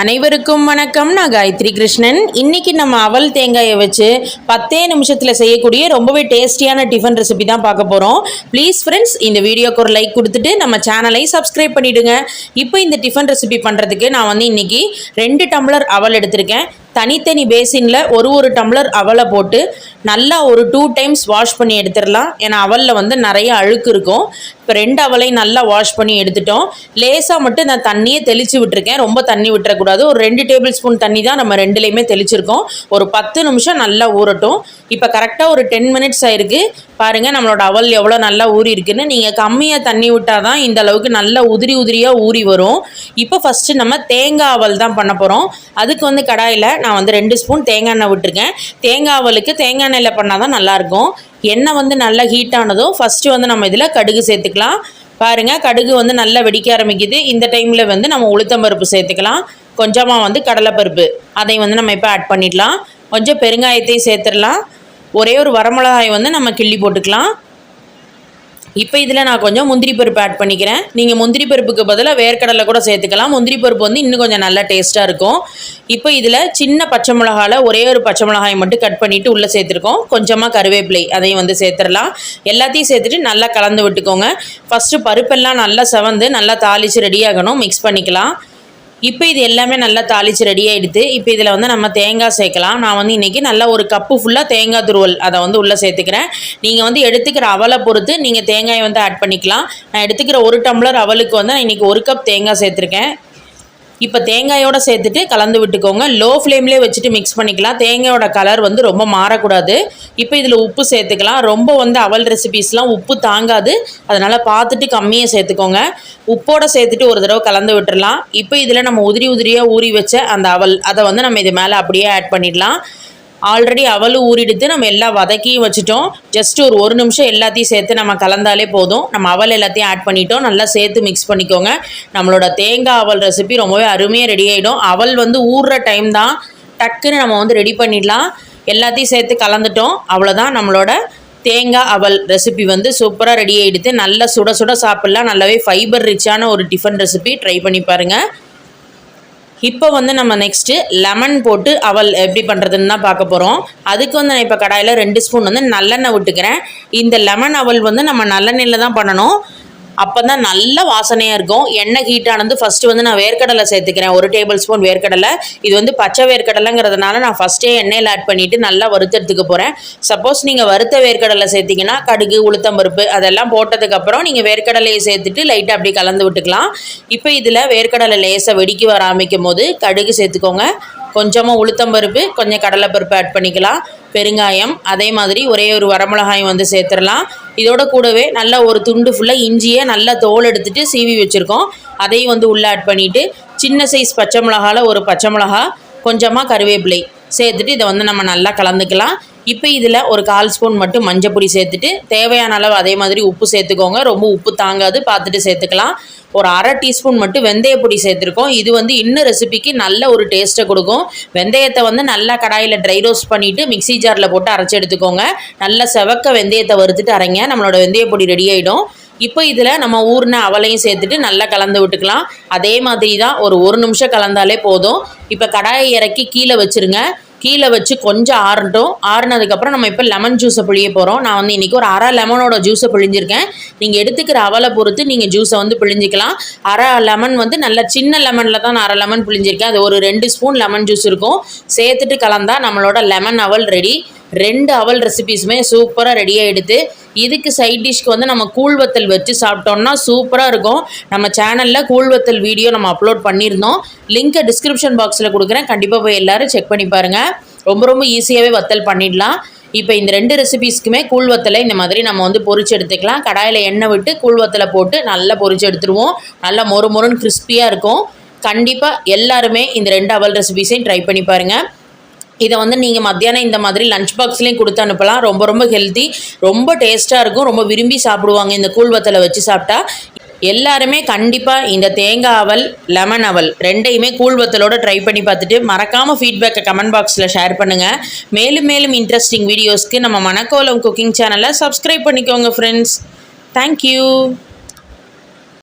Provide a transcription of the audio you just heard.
அனைவருக்கும் வணக்கம். நான் காயத்ரி கிருஷ்ணன். இன்றைக்கி நம்ம அவல் தேங்காயை வச்சு பத்தே நிமிஷத்தில் செய்யக்கூடிய ரொம்பவே டேஸ்டியான டிஃபன் ரெசிபி தான் பார்க்க போகிறோம் ப்ளீஸ் ஃப்ரெண்ட்ஸ் இந்த வீடியோக்கு ஒரு லைக் கொடுத்துட்டு நம்ம சேனலை சப்ஸ்கிரைப் பண்ணிவிடுங்க இப்போ இந்த டிஃபன் ரெசிபி பண்ணுறதுக்கு நான் வந்து இன்னைக்கு ரெண்டு டம்ளர் அவல் எடுத்திருக்கேன். தனித்தனி பேசினில் ஒரு ஒரு டம்ளர் அவலை போட்டு நல்லா ஒரு டூ டைம்ஸ் வாஷ் பண்ணி எடுத்துடலாம். ஏன்னா அவலில் வந்து நிறைய அழுக்கு இருக்கும். இப்போ ரெண்டு அவலையும் நல்லா வாஷ் பண்ணி எடுத்துட்டோம். லேசாக மட்டும் நான் தண்ணியை தெளித்து விட்டுருக்கேன். ரொம்ப தண்ணி விட்டுறக்கூடாது. ஒரு ரெண்டு டேபிள் ஸ்பூன் தண்ணி தான் நம்ம ரெண்டுலேயுமே தெளிச்சிருக்கோம். ஒரு பத்து நிமிஷம் நல்லா ஊறட்டும். இப்போ கரெக்டாக ஒரு டென் மினிட்ஸ் ஆயிருக்கு. பாருங்கள் நம்மளோட அவல் எவ்வளோ நல்லா ஊறி இருக்குன்னு. நீங்கள் கம்மியாக தண்ணி விட்டால் தான் இந்த அளவுக்கு நல்லா உதிரி உதிரியாக ஊறி வரும். இப்போ ஃபஸ்ட்டு நம்ம தேங்காய் அவல் தான் பண்ண போகிறோம் அதுக்கு வந்து கடாயில் நான் வந்து ரெண்டு ஸ்பூன் தேங்காய் எண்ணெய் விட்டுருக்கேன். தேங்காய் அவலுக்கு தேங்காய் எண்ணெயில் பண்ணால் தான் நல்லாயிருக்கும் எண்ணெய் வந்து நல்லா ஹீட் ஆனதும் ஃபஸ்ட்டு வந்து நம்ம இதில் கடுகு சேர்த்துக்கலாம். பாருங்கள் கடுகு வந்து நல்லா வெடிக்க ஆரம்பிக்குது. இந்த டைமில் வந்து நம்ம உளுத்தம்பருப்பு சேர்த்துக்கலாம். கொஞ்சமாக வந்து கடலைப்பருப்பு அதை வந்து நம்ம இப்போ ஆட் பண்ணிடலாம். கொஞ்சம் பெருங்காயத்தையும் சேர்த்துடலாம். ஒரே ஒரு வரமிளகாய் வந்து நம்ம கிள்ளி போட்டுக்கலாம். இப்போ இதில் நான் கொஞ்சம் முந்திரி பருப்பு ஆட் பண்ணிக்கிறேன். நீங்கள் முந்திரி பருப்புக்கு பதிலாக வேர்க்கடலை கூட சேர்த்துக்கலாம். முந்திரி பருப்பு வந்து இன்னும் கொஞ்சம் நல்லா டேஸ்ட்டாக இருக்கும். இப்போ இதில் சின்ன பச்சை மிளகாவில் ஒரே ஒரு பச்சை மிளகாயை மட்டும் கட் பண்ணிவிட்டு உள்ளே சேர்த்துருக்கோம். கொஞ்சமாக கருவேப்பிலை அதையும் வந்து சேர்த்துடலாம் எல்லாத்தையும் சேர்த்துட்டு நல்லா கலந்து விட்டுக்கோங்க. ஃபஸ்ட்டு பருப்பெல்லாம் நல்லா செவந்து நல்லா தாளித்து ரெடி ஆகணும். மிக்ஸ் பண்ணிக்கலாம். இப்போ இது எல்லாமே நல்லா தாளித்து ரெடி ஆகிடுது இப்போ இதில் வந்து நம்ம தேங்காய் சேர்க்கலாம். நான் வந்து இன்றைக்கி நல்லா ஒரு கப்பு ஃபுல்லாக தேங்காய் துருவல் அதை வந்து உள்ளே சேர்த்துக்கிறேன். நீங்கள் வந்து எடுத்துக்கிற அவலை பொறுத்து நீங்கள் தேங்காயை வந்து ஆட் பண்ணிக்கலாம். நான் எடுத்துக்கிற ஒரு டம்ளர் அவலுக்கு வந்து நான் இன்றைக்கி ஒரு கப் தேங்காய் சேர்த்துருக்கேன். இப்போ தேங்காயோட சேர்த்துட்டு கலந்து விட்டுக்கோங்க. லோ ஃப்ளேம்லேயே வச்சுட்டு மிக்ஸ் பண்ணிக்கலாம். தேங்காயோட கலர் வந்து ரொம்ப மாறக்கூடாது. இப்போ இதில் உப்பு சேர்த்துக்கலாம். ரொம்ப வந்து அவல் ரெசிபீஸ்லாம் உப்பு தாங்காது. அதனால் பார்த்துட்டு கம்மியாக சேர்த்துக்கோங்க. உப்போட சேர்த்துட்டு ஒரு தடவை கலந்து விட்டுடலாம் இப்போ இதில் நம்ம உதிரி உதிரியாக ஊறி வச்ச அந்த அவல் அதை வந்து நம்ம இது மேலே அப்படியே ஆட் பண்ணிடலாம். ஆல்ரெடி அவலும் ஊறிடுத்து நம்ம எல்லாம் வதக்கியும் வச்சுட்டோம். ஜஸ்ட் ஒரு ஒரு நிமிஷம் எல்லாத்தையும் சேர்த்து நம்ம கலந்தாலே போதும். நம்ம அவல் எல்லாத்தையும் ஆட் பண்ணிட்டோம். நல்லா சேர்த்து மிக்ஸ் பண்ணிக்கோங்க. நம்மளோட தேங்காய் அவல் ரெசிபி ரொம்பவே அருமையாக ரெடி ஆகிடும் அவல் வந்து ஊறுற டைம் தான் டக்குன்னு நம்ம வந்து ரெடி பண்ணிடலாம். எல்லாத்தையும் சேர்த்து கலந்துட்டோம். அவ்வளோதான் நம்மளோட தேங்காய் அவல் ரெசிபி வந்து சூப்பராக ரெடி ஆகிடுது நல்லா சுட சுட சாப்பிட்லாம். நல்லாவே ஃபைபர் ரிச்சான ஒரு டிஃபன் ரெசிபி ட்ரை பண்ணி பாருங்கள் இப்போ வந்து நம்ம நெக்ஸ்ட்டு லெமன் போட்டு அவல் எப்படி பண்ணுறதுன்னு தான் பார்க்க போகிறோம் அதுக்கு வந்து நான் இப்போ கடாயில் ரெண்டு ஸ்பூன் வந்து நல்லெண்ணெய் விட்டுக்கிறேன். இந்த லெமன் அவல் வந்து நம்ம நல்லெண்ணெயில் தான் பண்ணணும். அப்போ தான் நல்ல வாசனையாக இருக்கும். எண்ணெய் ஹீட் ஆனது ஃபஸ்ட்டு வந்து நான் வேர்க்கடலை சேர்த்துக்கிறேன். ஒரு டேபிள் ஸ்பூன் வேர்க்கடலை. இது வந்து பச்சை வேர்க்கடலைங்கிறதுனால நான் ஃபஸ்ட்டே எண்ணெயில் ஆட் பண்ணிவிட்டு நல்லா வறுத்தெடுத்துக்க போகிறேன் சப்போஸ் நீங்கள் வறுத்த வேர்க்கடலை சேர்த்திங்கன்னா கடுகு உளுத்தம்பருப்பு அதெல்லாம் போட்டதுக்கப்புறம் நீங்கள் வேர்க்கடலையை சேர்த்துட்டு லைட்டாக அப்படி கலந்து விட்டுக்கலாம். இப்போ இதில் வேர்க்கடலை லேசாக வெடிக்க வர ஆரம்பிக்கும் போது கடுகு சேர்த்துக்கோங்க. கொஞ்சமாக உளுத்தம் பருப்பு கொஞ்சம் கடலைப்பருப்பு ஆட் பண்ணிக்கலாம். பெருங்காயம் அதே மாதிரி ஒரே ஒரு வரமிளகாயம் வந்து சேர்த்துடலாம். இதோட கூடவே நல்லா ஒரு துண்டு ஃபுல்லாக இஞ்சியை நல்லா தோல் எடுத்துகிட்டு சீவி வச்சுருக்கோம். அதையும் வந்து உள்ளே ஆட் பண்ணிவிட்டு சின்ன சைஸ் பச்சை மிளகாவில் ஒரு பச்சை மிளகா கொஞ்சமாக கருவேப்பிலை சேர்த்துட்டு இதை வந்து நம்ம நல்லா கலந்துக்கலாம். இப்போ இதில் ஒரு கால் ஸ்பூன் மட்டும் மஞ்சள் பொடி சேர்த்துட்டு தேவையான அளவு அதே மாதிரி உப்பு சேர்த்துக்கோங்க. ரொம்ப உப்பு தாங்காது பார்த்துட்டு சேர்த்துக்கலாம். ஒரு அரை டீஸ்பூன் மட்டும் வெந்தய பொடி சேர்த்துருக்கோம். இது வந்து இன்னும் ரெசிபிக்கு நல்ல ஒரு டேஸ்ட்டை கொடுக்கும். வெந்தயத்தை வந்து நல்லா கடாயில் ட்ரை ரோஸ்ட் பண்ணிவிட்டு மிக்சி ஜாரில் போட்டு அரைச்சி எடுத்துக்கோங்க. நல்லா செவக்க வெந்தயத்தை வறுத்துட்டு அரைங்க. நம்மளோட வெந்தய பொடி ரெடி ஆகிடும் இப்போ இதில் நம்ம ஊர்ன அவலையும் சேர்த்துட்டு நல்லா கலந்து விட்டுக்கலாம். அதே மாதிரி தான் ஒரு ஒரு நிமிஷம் கலந்தாலே போதும். இப்போ கடாயை இறக்கி கீழே வச்சுருங்க. கீழே வச்சு கொஞ்சம் ஆறட்டும். ஆறுனதுக்கப்புறம் நம்ம இப்போ லெமன் ஜூஸை பிழிய போகிறோம் நான் வந்து இன்றைக்கி ஒரு அரை லெமனோட ஜூஸை பிழிஞ்சிருக்கேன். நீங்கள் எடுத்துக்கிற அவலை பொறுத்து நீங்கள் ஜூஸை வந்து பிழிஞ்சிக்கலாம். அரை லெமன் வந்து நல்ல சின்ன லெமனில் தான் நான் அரை லெமன் பிழிஞ்சிருக்கேன். அது ஒரு ரெண்டு ஸ்பூன் லெமன் ஜூஸ் இருக்கும். சேர்த்துட்டு கலந்தால் நம்மளோட லெமன் அவல் ரெடி ரெண்டு அவல் ரெசிபீஸுமே சூப்பராக ரெடி ஆகிடுது இதுக்கு சைட் டிஷ்க்கு வந்து நம்ம கூழ்வத்தல் வச்சு சாப்பிட்டோம்னா சூப்பராக இருக்கும். நம்ம சேனலில் கூழ்வத்தல் வீடியோ நம்ம அப்லோட் பண்ணியிருந்தோம். லிங்க்கை டிஸ்கிரிப்ஷன் பாக்ஸில் கொடுக்குறேன். கண்டிப்பாக போய் எல்லோரும் செக் பண்ணி பாருங்கள் ரொம்ப ரொம்ப ஈஸியாகவே வத்தல் பண்ணிடலாம். இப்போ இந்த ரெண்டு ரெசிபீஸ்க்குமே கூழ்வத்தலை இந்த மாதிரி நம்ம வந்து பொரிச்சு எடுத்துக்கலாம். கடாயில் எண்ணெய் விட்டு கூழ்வத்தலை போட்டு நல்லா பொறிச்சு எடுத்துருவோம். நல்லா மொறு மொறுன்னு கிறிஸ்பியாக இருக்கும். கண்டிப்பாக எல்லாருமே இந்த ரெண்டு அவல் ரெசிபீஸையும் ட்ரை பண்ணி பாருங்கள் இதை வந்து நீங்கள் மத்தியானம் இந்த மாதிரி லஞ்ச் பாக்ஸ்லேயும் கொடுத்து அனுப்பலாம். ரொம்ப ரொம்ப ஹெல்த்தி ரொம்ப டேஸ்ட்டாக இருக்கும். ரொம்ப விரும்பி சாப்பிடுவாங்க இந்த கூழ்வத்தலை வச்சு சாப்பிட்டா. எல்லாருமே கண்டிப்பாக இந்த தேங்காய் அவல் லெமன் அவல் ரெண்டையுமே கூழ்வத்தலோடு ட்ரை பண்ணி பார்த்துட்டு மறக்காமல் ஃபீட்பேக்கை கமெண்ட் பாக்ஸில் ஷேர் பண்ணுங்கள் மேலும் மேலும் இன்ட்ரெஸ்டிங் வீடியோஸ்க்கு நம்ம மணக்கோலம் குக்கிங் சேனலை சப்ஸ்கிரைப் பண்ணிக்கோங்க ஃப்ரெண்ட்ஸ் தேங்க்யூ